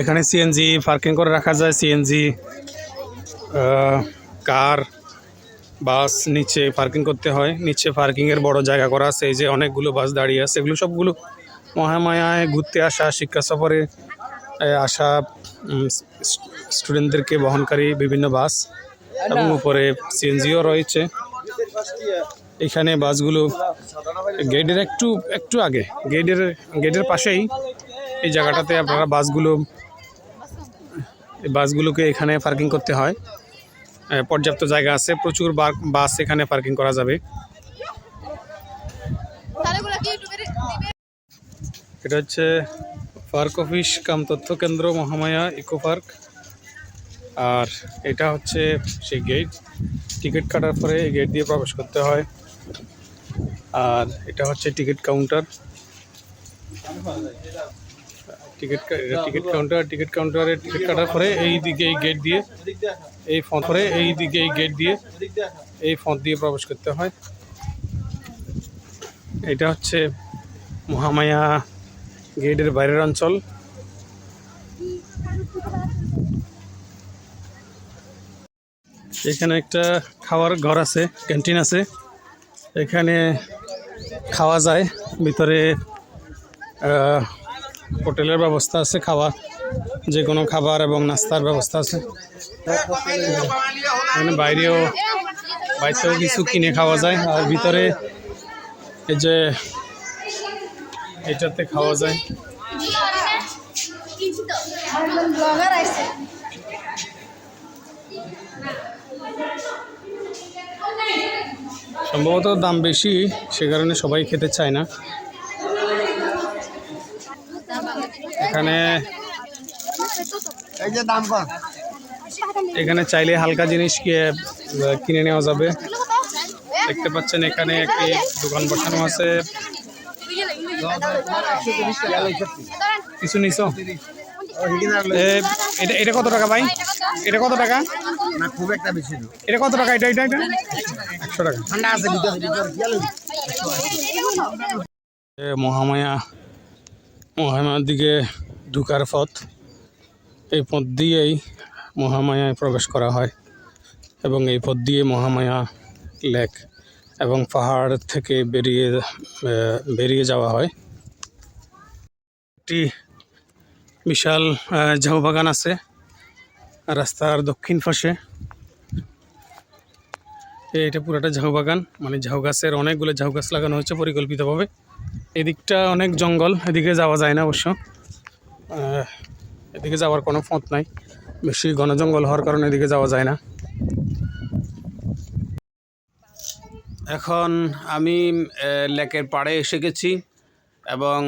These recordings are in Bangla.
এখানে সিএনজি পার্কিং করে রাখা যায় সিএনজি কার বাস নিচে পার্কিং করতে হয়। নিচে পার্কিংয়ের বড় জায়গা করা আছে, এই যে অনেকগুলো বাস দাঁড়িয়ে আছে। এগুলো সবগুলো মহামায়ায় ঘুরতে আসা, শিক্ষা সফরে আসা স্টুডেন্টদেরকে বহনকারী বিভিন্ন বাস এবং উপরে সিএনজিও রয়েছে। এখানে বাসগুলো গেটের একটু একটু আগে গেটের গেটের পাশেই এই জায়গাটাতে আপনারা বাসগুলো এই বাসগুলোকে এখানে পার্কিং করতে হয়। পর্যাপ্ত জায়গা আছে প্রচুর বাস এখানে পার্কিং করা যাবে। এটা হচ্ছে পার্ক অফিস কাম তথ্য কেন্দ্র মহামায়া ইকো পার্ক আর এটা হচ্ছে সেই গেট টিকিট কাটার পরে এই গেট দিয়ে প্রবেশ করতে হয়। আর এটা হচ্ছে ticket counter ticket ticket counter ticket কাউন্টারে টিকিট কাটার পরে এই দিকে এই গেট দিয়ে এই ফোন করে এই দিকে এই গেট দিয়ে এই ফোন দিয়ে প্রবেশ করতে হয়। এটা হচ্ছে মহামায়া গেটের বাইরের অঞ্চল। এখানে একটা খাওয়ার ঘর আছে ক্যান্টিন আছে। এখানে খাওয়া যায়। ভিতরে হোটেলের ব্যবস্থা আছে খাওয়া যে কোনো খাবার এবং নাস্তার ব্যবস্থা আছে। এখানে বাইরেও বাইরেও কিছু কিনে খাওয়া যায়, আর ভিতরে এই যে এটাতে খাওয়া যায়। সম্ভবত দাম বেশি, সে কারণে সবাই খেতে চায় না। এখানে এখানে চাইলে হালকা জিনিস কিনে নেওয়া যাবে। দেখতে পাচ্ছেন এখানে একটি দোকান বসানো আছে। কিছু নিছো? এটা এটা কত টাকা ভাই? এটা কত টাকা? না খুব একটা বেশি এটা কত টাকা? এটা এটা এটা? একশো টাকা। ঠান্ডা আছে মহামায়া মহামায়ার দিকে ঢুকার পথ। এই পথ দিয়েই মহামায়ায় প্রবেশ করা হয় এবং এই পথ দিয়ে মহামায়া লেক এবং পাহাড় থেকে বেরিয়ে বেরিয়ে যাওয়া হয়। একটি বিশাল ঝাউ বাগান আছে রাস্তার দক্ষিণ পাশে। এটা পুরোটা ঝাউ বাগান মানে ঝাউ গাছের অনেকগুলো ঝাউ গাছ লাগানো হচ্ছে পরিকল্পিতভাবে। এদিকটা অনেক জঙ্গল, এদিকে যাওয়া যায় না অবশ্য। এদিকে যাওয়ার কোনো পথ নাই। বেশি ঘন জঙ্গল হওয়ার কারণে এদিকে যাওয়া যায় না। এখন আমি লেকের পাড়ে এসে গেছি এবং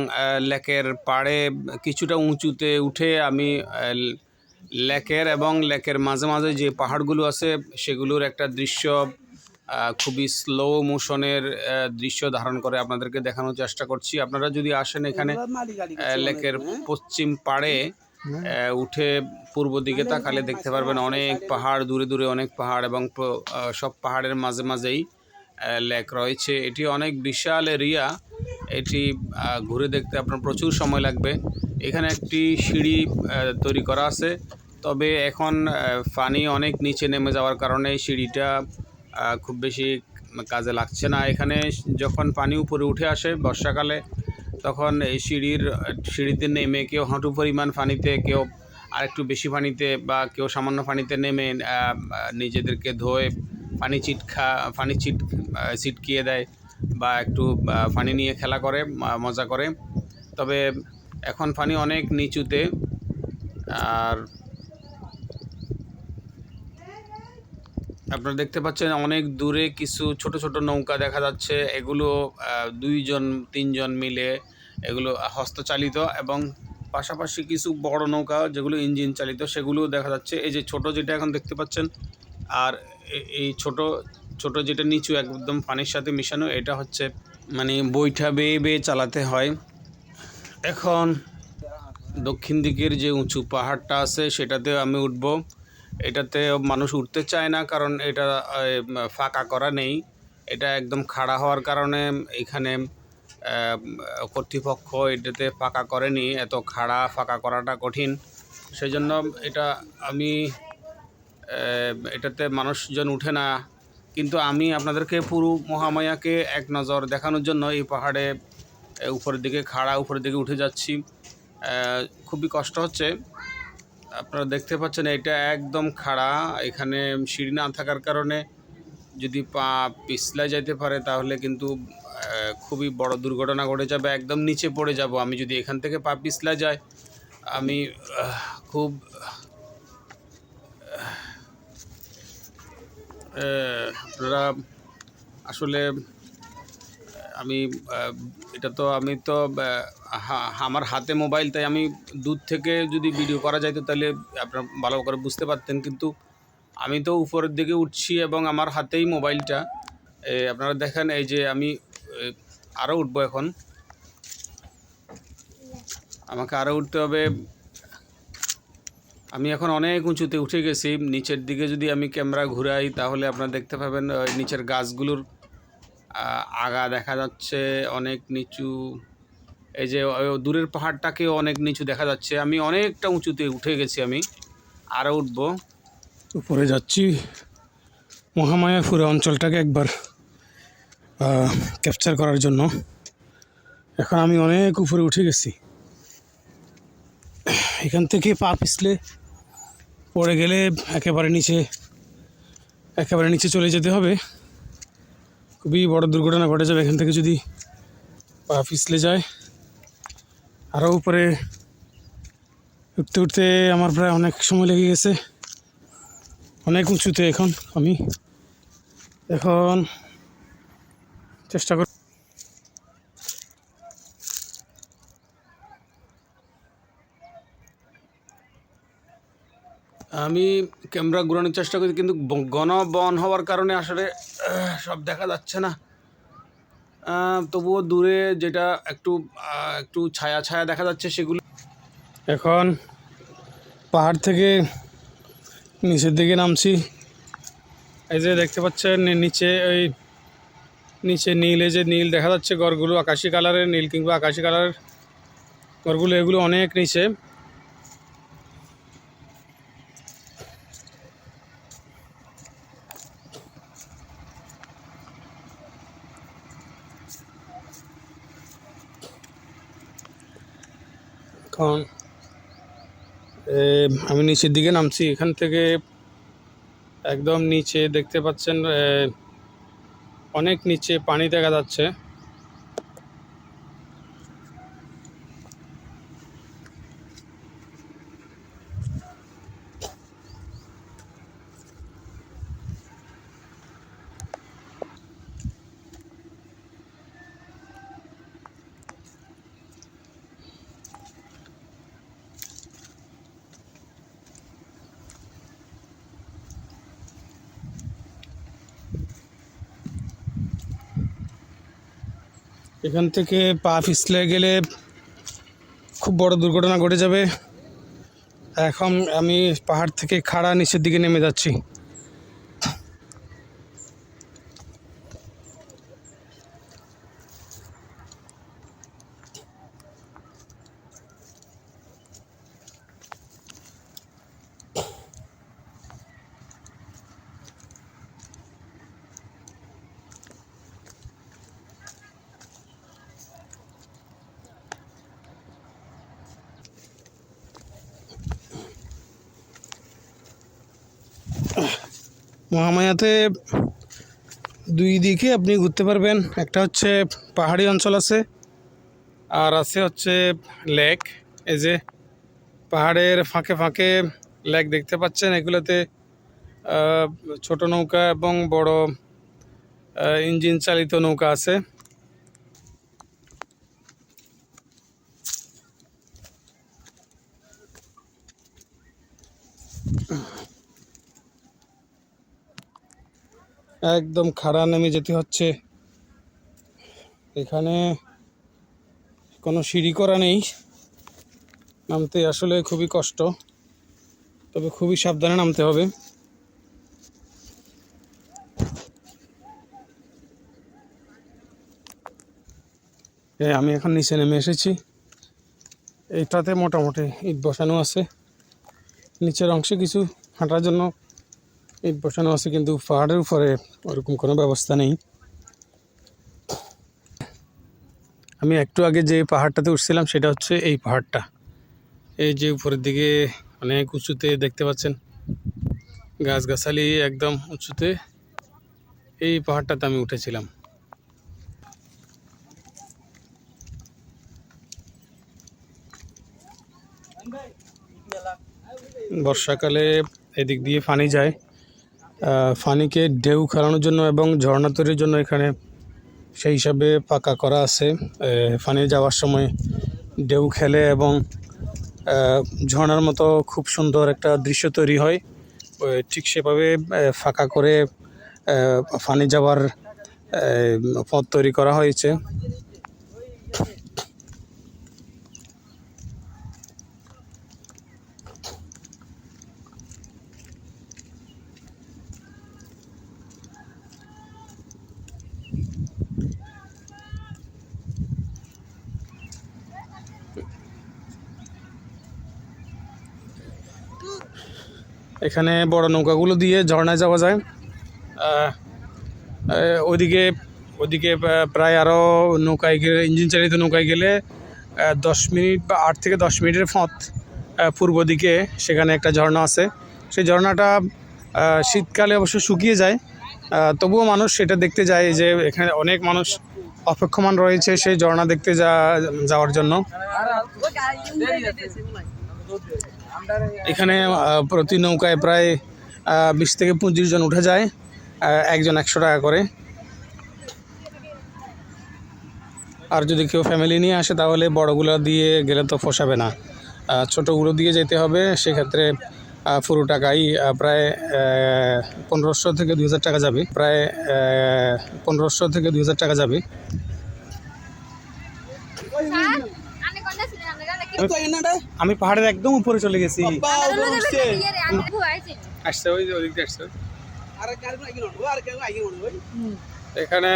লেকের পাড়ে কিছুটা উঁচুতে উঠে আমি লেকের এবং লেকের মাঝে মাঝে যে পাহাড়গুলো আছে সেগুলোর একটা দৃশ্য খুবই স্লো মোশনের দৃশ্য ধারণ করে আপনাদেরকে দেখানোর চেষ্টা করছি। আপনারা যদি আসেন এখানে লেকের পশ্চিম পাড়ে উঠে পূর্ব দিকে তাকালে দেখতে পারবেন অনেক পাহাড় দূরে দূরে অনেক পাহাড় এবং সব পাহাড়ের মাঝে মাঝেই লেক রয়েছে। এটি অনেক বিশাল এরিয়া। এটি ঘুরে দেখতে আপনার প্রচুর সময় লাগবে। এখানে একটি সিঁড়ি তৈরি করা আছে। তবে এখন পানি অনেক নিচে নেমে যাওয়ার কারণে সিঁড়িটা খুব বেশি কাজে লাগছে না। এখানে যখন পানি উপরে উঠে আসে বর্ষাকালে, তখন এই সিঁড়ির, সিঁড়িতে নেমে কেউ হাঁটু পরিমাণ পানিতে, কেউ আরেকটু বেশি পানিতে বা কেউ সামান্য পানিতে নেমে নিজেদেরকে ধোয়ে পানি চিটখা পানি চিট ছিটকিয়ে দেয় বা একটু পানি নিয়ে খেলা করে মজা করে। তবে এখন পানি অনেক নিচুতে, আর আপনারা দেখতে পাচ্ছেন অনেক দূরে কিছু ছোট ছোট নৌকা দেখা যাচ্ছে। এগুলো দুইজন, তিনজন মিলে এগুলো হস্তচালিত এবং পাশাপাশি কিছু বড় নৌকা যেগুলো ইঞ্জিন চালিত সেগুলো দেখা যাচ্ছে। এই যে ছোট যেটা এখন দেখতে পাচ্ছেন, আর এই ছোট ছোট যেটা নিচু একদম পানির সাথে মিশানো, এটা হচ্ছে মানে বইটা বেয়ে বেয়ে চালাতে হয়। এখন দক্ষিণ দিকের যে উঁচু পাহাড়টা আছে সেটাতে আমি উঠব। এটাতে মানুষ উঠতে চায় না, কারণ এটা ফাঁকা করা নেই। এটা একদম খাড়া হওয়ার কারণে এখানে কর্তৃপক্ষ এটাতে ফাঁকা করেনি, এত খাড়া, ফাঁকা করাটা কঠিন। সেই জন্য এটা আমি এটাতে মানুষজন উঠে না। কিন্তু আমি আপনাদেরকে পুরো মহামায়াকে এক নজর দেখানোর জন্য এই পাহাড়ে উপরের দিকে খাড়া, উপরের দিকে উঠে যাচ্ছি। খুবই কষ্ট হচ্ছে। আপনারা দেখতে পাচ্ছেন, এটা একদম খাড়া। এখানে সিঁড়ি না থাকার কারণে যদি পা পিছলা যাইতে পারে, তাহলে কিন্তু খুবই বড় দুর্ঘটনা ঘটে যাবে। একদম নিচে পড়ে যাব আমি। যদি এখান থেকে পা পিছলা যায়, আমি খুব আপনারা আসলে, আমি এটা তো আমি তো আমার হাতে মোবাইল, তাই আমি দূর থেকে যদি ভিডিও করা যাইতো তাহলে আপনার ভালো করে বুঝতে পারতেন। কিন্তু আমি তো উপরের দিকে উঠছি এবং আমার হাতেই মোবাইলটা। আপনারা দেখেন, এই যে আমি আরও উঠবো এখন। আমাকে আরও উঠতে হবে। আমি এখন অনেক উঁচুতে উঠে গেছি। নিচের দিকে যদি আমি ক্যামেরা ঘুরাই, তাহলে আপনারা দেখতে পাবেন নিচের গাছগুলোর আগা দেখা যাচ্ছে, অনেক নিচু এই যে দূরের পাহাড়টাকেও অনেক নিচু দেখা যাচ্ছে। আমি অনেকটা উঁচুতে উঠে গেছি আমি আরও উঠবো। উপরে যাচ্ছি মহামায়া পুরো অঞ্চলটাকে একবার ক্যাপচার করার জন্য। এখন আমি অনেক উপরে উঠে গেছি। এখান থেকে পা পিছলে পড়ে গেলে একেবারে নিচে একেবারে নিচে চলে যেতে হবে। খুবই বড় দুর্ঘটনা ঘটে যাবে এখান থেকে যদি পা পিছলে যায়। আরও উপরে উঠতে উঠতে আমার প্রায় অনেক সময় লেগে গেছে। অনেক উঁচুতে এখন আমি। এখন চেষ্টা কর আমি ক্যামেরা ঘোরানোর চেষ্টা করি, কিন্তু ঘন বন হওয়ার কারণে আসলে সব দেখা যাচ্ছে না। তবুও দূরে যেটা একটু একটু ছায়া ছায়া দেখা যাচ্ছে সেগুলো। এখন পাহাড় থেকে নিচের দিকে নামছি। এই যে দেখতে পাচ্ছেন নিচে ওই নিচে নীল, এই যে নীল দেখা যাচ্ছে, ঘরগুলো আকাশি কালারের, নীল কিংবা আকাশি কালারের। ঘরগুলো, এগুলো অনেক নিচে। এখন আমি নিচের দিকে নামছি। এখান থেকে একদম নিচে দেখতে পাচ্ছেন অনেক নিচে পানি দেখা যাচ্ছে। এখান থেকে পা পিছলে গেলে খুব বড় দুর্ঘটনা ঘটে যাবে। এখন আমি পাহাড় থেকে খাড়া নিচের দিকে নেমে যাচ্ছি। মহামায়াতে দুই দিকে আপনি ঘুরতে পারবেন। একটা হচ্ছে পাহাড়ি অঞ্চল আছে, আর আছে হচ্ছে লেক। এই যে পাহাড়ের ফাঁকে ফাঁকে লেক দেখতে পাচ্ছেন। এগুলোতে ছোট নৌকা এবং বড় ইঞ্জিন চালিত নৌকা আছে। একদম খাড়া নেমে যেতে হচ্ছে। এখানে কোনো সিঁড়ি করা নেই। নামতে আসলে খুবই কষ্ট, তবে খুবই সাবধানে নামতে হবে। আমি এখন নিচে নেমে এসেছি। এইটাতে মোটামুটি ইট বসানো আছে। নিচের অংশে কিছু হাঁটার জন্য ইট বসানো আছে, কিন্তু পাহাড়ের উপরে ওরকম কোনো ব্যবস্থা নেই। আমি একটু আগে যে পাহাড়টাতে উঠছিলাম, সেটা হচ্ছে এই পাহাড়টা। এই যে উপরের দিকে অনেক উঁচুতে দেখতে পাচ্ছেন, গাছগাছালি একদম উঁচুতে। এই পাহাড়টাতে আমি উঠেছিলাম। বর্ষাকালে এদিক দিয়ে ফানি যায়। ফানিকে ঢেউ খেলানোর জন্য এবং ঝর্ণা তৈরির জন্য এখানে সেই হিসাবে পাকা করা আছে। ফানি যাওয়ার সময় ঢেউ খেলে এবং ঝর্ণার মতো খুব সুন্দর একটা দৃশ্য তৈরি হয়। ঠিক সেভাবে ফাঁকা করে ফানি যাওয়ার পথ তৈরি করা হয়েছে। এখানে বড় নৌকাগুলো দিয়ে ঝর্ণায় যাওয়া যায়। ওইদিকে ওইদিকে প্রায় আরও নৌকায় গেলে ইঞ্জিন চালিত নৌকায় গেলে দশ মিনিট বা আট থেকে দশ মিনিটের আহ, পূর্ব দিকে সেখানে একটা ঝর্ণা আছে। সেই ঝর্ণাটা শীতকালে অবশ্য শুকিয়ে যায়। তবুও মানুষ সেটা দেখতে যায় যে এখানে অনেক মানুষ অপেক্ষমান রয়েছে সেই ঝর্ণা দেখতে যা যাওয়ার জন্য। এখানে প্রতি নৌকায় প্রায় বিশ থেকে পঁচিশ জন উঠে যায় একজন একশো টাকা করে। আর যদি কেউ ফ্যামিলি নিয়ে আসে, তাহলে বড়গুলো দিয়ে গেলে তো পোষাবে না। ছোটোগুলো দিয়ে যেতে হবে, সেক্ষেত্রে পুরো টাকাই প্রায় পনেরোশো থেকে দুই হাজার টাকা যাবে। প্রায় পনেরোশো থেকে দুই হাজার টাকা যাবে স্যার আপনি কোনটা ছিলেন আপনারা নাকি আমি পাহাড়ের একদম উপরে চলে গেছি। ওই দিয়ে আসছে। এখানে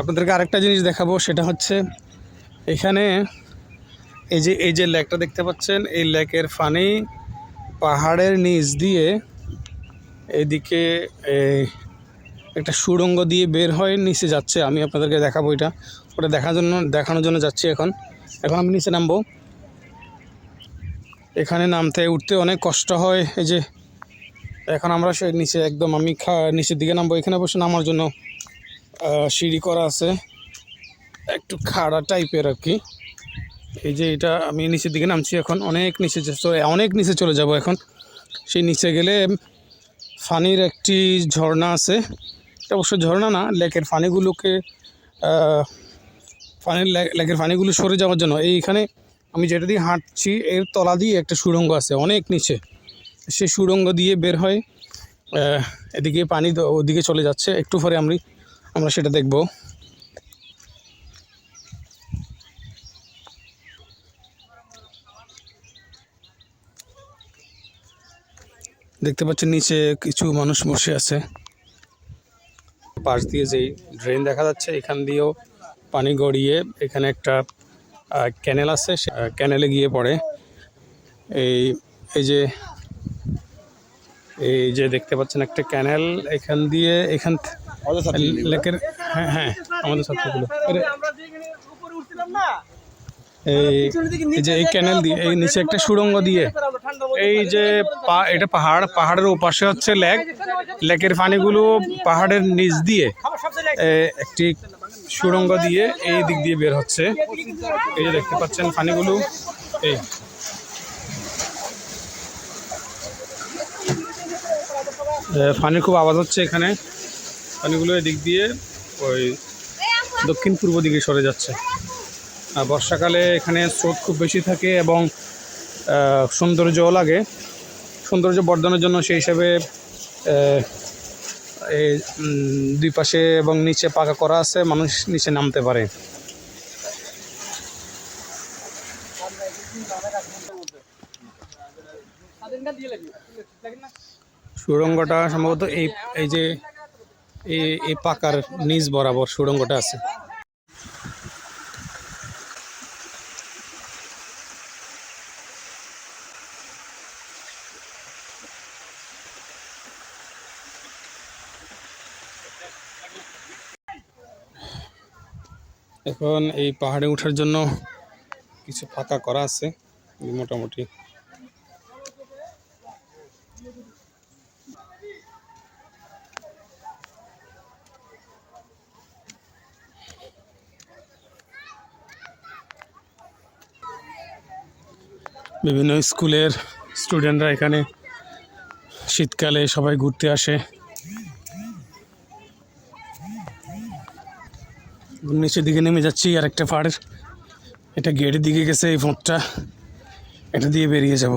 আপনাদেরকে আরেকটা জিনিস দেখাবো সেটা হচ্ছে এখানে এই যে এই যে লেকটা দেখতে পাচ্ছেন, এই লেকের পানি পাহাড়ের নিচ দিয়ে এদিকে একটা সুড়ঙ্গ দিয়ে বের হয়ে নিচে যাচ্ছে। আমি আপনাদেরকে দেখাবো এটা। ওটা দেখার জন্য, দেখানোর জন্য যাচ্ছি এখন। এখন আমি নিচে নামবো। এখানে নামতে উঠতে অনেক কষ্ট হয়। এই যে, এখন আমরা সে নিচে একদম আমি খা, নিচের দিকে নামবো। এখানে বসে নামার জন্য সিঁড়ি করা আছে। একটু খাড়া টাইপের আর কি। এই যে এটা আমি নিচের দিকে নামছি এখন, অনেক নিচে অনেক নিচে চলে যাব এখন। সেই নিচে গেলে ফানির একটি ঝর্ণা আছে। এটা অবশ্য ঝর্ণা না, লেকের ফানিগুলোকে ফানির লেকের ফানিগুলো সরে যাওয়ার জন্য। এইখানে আমি যেটা দিয়ে হাঁটছি, এর তলা দিয়ে একটা সুড়ঙ্গ আছে, অনেক নিচে। সেই সুড়ঙ্গ দিয়ে বের হয় এদিকে পানি ওদিকে চলে যাচ্ছে। একটু পরে আমি আমরা সেটা দেখব। দেখতে পাচ্ছেন নিচে কিছু মানুষ বসে আছে। পাশ দিয়ে যেই ড্রেন দেখা যাচ্ছে এখান দিয়েও পানি গড়িয়ে এখানে একটা ক্যানেল আছে ক্যানেলে গিয়ে পড়ে। এই এই যে এই যে দেখতে পাচ্ছেন একটা ক্যানেল এখান দিয়ে এখান লেকের হ্যাঁ হ্যাঁ আমাদের ছাত্রগুলো এরে- এই এই যে এই ক্যানেল দিয়ে এই নিচে একটা সুড়ঙ্গ দিয়ে এই যে পা- এটা পাহাড় পাহাড়ের ওপাশে হচ্ছে লেক। লেকের পানিগুলো পাহাড়ের নিচ দিয়ে একটি সুড়ঙ্গ দিয়ে এই দিক দিয়ে বের হচ্ছে। এই যে দেখতে পাচ্ছেন পানিগুলো এই। পানির খুব আওয়াজ হচ্ছে এখানে। পানিগুলো এদিক দিয়ে ওই দক্ষিণ পূর্ব দিকে সরে যাচ্ছে। বর্ষাকালে এখানে স্রোত খুব বেশি থাকে এবং সৌন্দর্যও লাগে। সৌন্দর্য বর্ধনের জন্য সেই হিসাবে দুই পাশে এবং নিচে পাকা করা আছে, মানুষ নিচে নামতে পারে। সুড়ঙ্গটা সম্ভবত এই এই যে এই পাকার নিচ বরাবর সুড়ঙ্গটা আছে। এখন এই পাহাড়ে ওঠার জন্য কিছু ফাঁকা করা আছে মোটামুটি। বিভিন্ন স্কুলের স্টুডেন্টরা এখানে শীতকালে সবাই ঘুরতে আসে। নিচের দিকে নেমে যাচ্ছি, আর একটা পাহাড়ের এটা গেটের দিকে গেছে এই ফোঁটটা এটা দিয়ে বেরিয়ে যাব।